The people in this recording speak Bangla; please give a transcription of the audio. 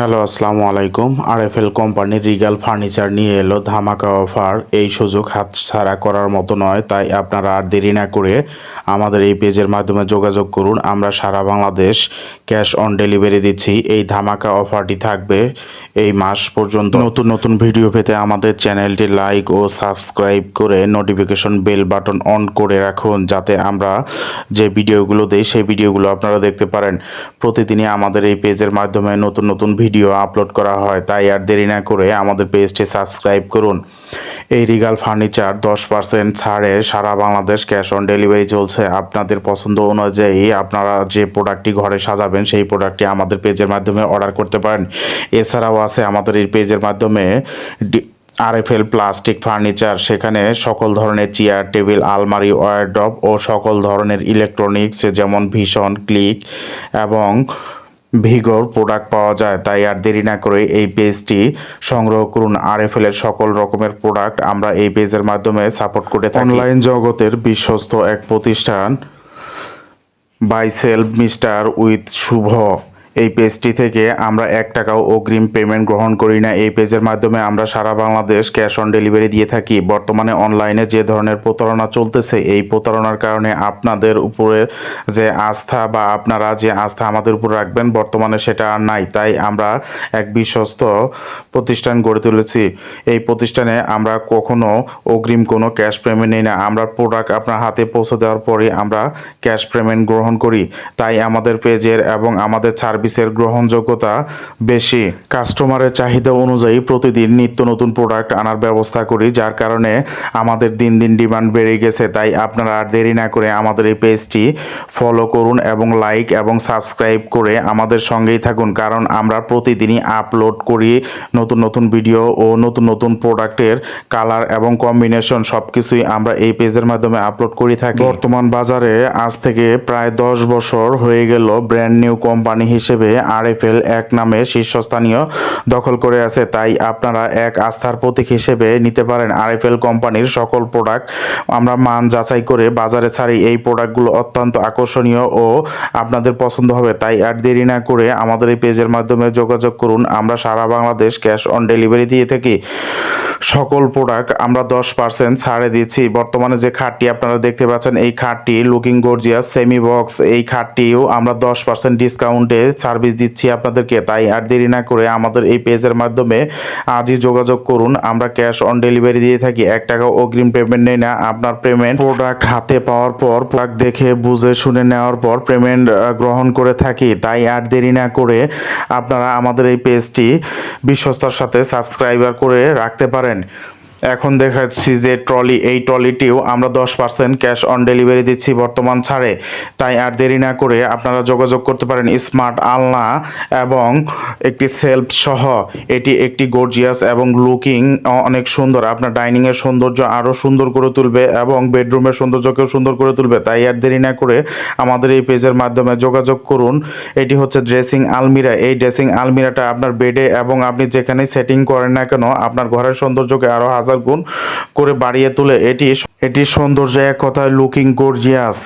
হ্যালো, আসসালামু আলাইকুম। আর আরএফএল কোম্পানির রিগাল ফার্নিচার নিয়ে এলো ধামাকা অফার। এই সুযোগ হাতছাড়া করার মতো নয়, তাই আপনারা আর দেরি না করে আমাদের এই পেজের মাধ্যমে যোগাযোগ করুন। আমরা সারা বাংলাদেশ ক্যাশ অন ডেলিভারি দিচ্ছি। এই ধামাকা অফারটি থাকবে এই মাস পর্যন্ত। নতুন নতুন ভিডিও পেতে আমাদের চ্যানেলটি লাইক ও সাবস্ক্রাইব করে নোটিফিকেশন বেল বাটন অন করে রাখুন, যাতে আমরা যে ভিডিওগুলো দিই, সেই ভিডিওগুলো আপনারা দেখতে পারেন। প্রতিদিনই আমাদের এই পেজের মাধ্যমে নতুন নতুন ভিডিও আপলোড করা হয়, তাই আর দেরি না করে আমাদের পেজটি সাবস্ক্রাইব করুন। এই রিগাল ফার্নিচার দশ পার্সেন্ট ছাড়ে সারা বাংলাদেশ ক্যাশ অন ডেলিভারি চলছে। আপনাদের পছন্দ অনুযায়ী আপনারা যে প্রোডাক্টটি ঘরে সাজাবেন, সেই প্রোডাক্টটি আমাদের পেজের মাধ্যমে অর্ডার করতে পারেন। এছাড়াও আছে আমাদের এই পেজের মাধ্যমে ডি- আরএফএল প্লাস্টিক ফার্নিচার, সেখানে সকল ধরনের চেয়ার, টেবিল, আলমারি, ওয়ারড্রপ ও সকল ধরনের ইলেকট্রনিক্স, যেমন ভীষণ ক্লিক এবং ভিগোর প্রোডাক্ট পাওয়া যায়, তাই আর দেরি না করে এই পেজটি সংগ্রহ করুন। আর এফ এর সকল রকমের প্রোডাক্ট আমরা এই পেজের মাধ্যমে সাপোর্ট করে থাকি। অনলাইন জগতের বিশ্বস্ত এক প্রতিষ্ঠান, buy sell, mister with Shuvo. এই পেজটি থেকে আমরা এক টাকাও অগ্রিম পেমেন্ট গ্রহণ করি না। এই পেজের মাধ্যমে আমরা সারা বাংলাদেশ ক্যাশ অন ডেলিভারি দিয়ে থাকি। বর্তমানে অনলাইনে যে ধরনের প্রতারণা চলতেছে, এই প্রতারণার কারণে আপনাদের উপরে যে আস্থা বা আপনারা যে আস্থা আমাদের উপর রাখবেন, বর্তমানে সেটা আর নাই। তাই আমরা এক বিশ্বস্ত প্রতিষ্ঠান গড়ে তুলেছি। এই প্রতিষ্ঠানে আমরা কখনো অগ্রিম কোনো ক্যাশ পেমেন্ট নিই না। আমরা প্রোডাক্ট আপনার হাতে পৌঁছে দেওয়ার পরে আমরা ক্যাশ পেমেন্ট গ্রহণ করি। তাই আমাদের পেজের এবং আমাদের সার্ভিসের গ্রহণযোগ্যতা বেশি। কাস্টমারের চাহিদা অনুযায়ী প্রতিদিন নিত্য নতুন প্রোডাক্ট আনার ব্যবস্থা করি, যার কারণে আমাদের দিন দিন ডিমান্ড বেড়ে গেছে। তাই আপনারা আর দেরি না করে আমাদের এই পেজটি ফলো করুন এবং লাইক এবং সাবস্ক্রাইব করে আমাদের সঙ্গেই থাকুন, কারণ আমরা প্রতিদিনই আপলোড করি নতুন নতুন ভিডিও ও নতুন নতুন প্রোডাক্টের কালার এবং কম্বিনেশন। সব কিছুই আমরা এই পেজের মাধ্যমে আপলোড করে থাকি। বর্তমান বাজারে আজ থেকে প্রায় দশ বছর হয়ে গেল ব্র্যান্ড নিউ কোম্পানি হিসেবে আরএফএল এক নামে শীর্ষস্থানীয় দখল করে আছে। তাই আপনারা এক আস্থার প্রতীক হিসেবে নিতে পারেন আরএফএল কোম্পানির সকল প্রোডাক্ট। আমরা মান যাচাই করে বাজারে ছাড়ি। এই প্রোডাক্টগুলো অত্যন্ত আকর্ষণীয় ও আপনাদের পছন্দ হবে। তাই আর দেরি না করে আমাদের এই পেজের মাধ্যমে যোগাযোগ করুন। আমরা সারা বাংলাদেশ ক্যাশ অন ডেলিভারি দিয়ে থাকি। সকল প্রোডাক্ট আমরা দশ পার্সেন্ট ছাড়ে দিচ্ছি। বর্তমানে যে খাটটি আপনারা দেখতে পাচ্ছেন, এই খাটটি লুকিং গর্জিয়াস, সেমি বক্স। এই খাটটিও আমরা দশ পার্সেন্ট ডিসকাউন্টে সার্ভিস দিচ্ছি আপনাদেরকে, তাই আর দেরি না করে আমাদের এই পেজের মাধ্যমে আজই যোগাযোগ করুন। আমরা ক্যাশ অন ডেলিভারি দিয়ে থাকি, এক টাকা অগ্রিম পেমেন্ট নেই না। আপনার পেমেন্ট প্রোডাক্ট হাতে পাওয়ার পর প্রোডাক্ট দেখে, বুঝে, শুনে নেওয়ার পর পেমেন্ট গ্রহণ করে থাকি। তাই আর দেরি না করে আপনারা আমাদের এই পেজটি বিশ্বস্তার সাথে সাবস্ক্রাইবার করে রাখতে পারেন। এখন দেখাচ্ছি যে ট্রলি, এই ট্রলিটিও আমরা দশ পার্সেন্ট ক্যাশ অন ডেলিভারি দিচ্ছি বর্তমান ছাড়ে। তাই আর দেরি না করে আপনারা যোগাযোগ করতে পারেন স্মার্ট আলনা এবং একটি সেলফ সহ। এটি একটি গর্জিয়াস এবং লুকিং অনেক সুন্দর। আপনার ডাইনিংয়ের সৌন্দর্য আরও সুন্দর করে তুলবে এবং বেডরুমের সৌন্দর্যকেও সুন্দর করে তুলবে। তাই আর দেরি না করে আমাদের এই পেজের মাধ্যমে যোগাযোগ করুন। এটি হচ্ছে ড্রেসিং আলমিরা। এই ড্রেসিং আলমিরাটা আপনার বেডে এবং আপনি যেখানে সেটিং করেন না কেন, আপনার ঘরের সৌন্দর্যকে আরও হাজার গুণ করে বাড়িয়ে তুলে এটি এটির সৌন্দর্য এক কথায় লুকিং গর্জিয়াস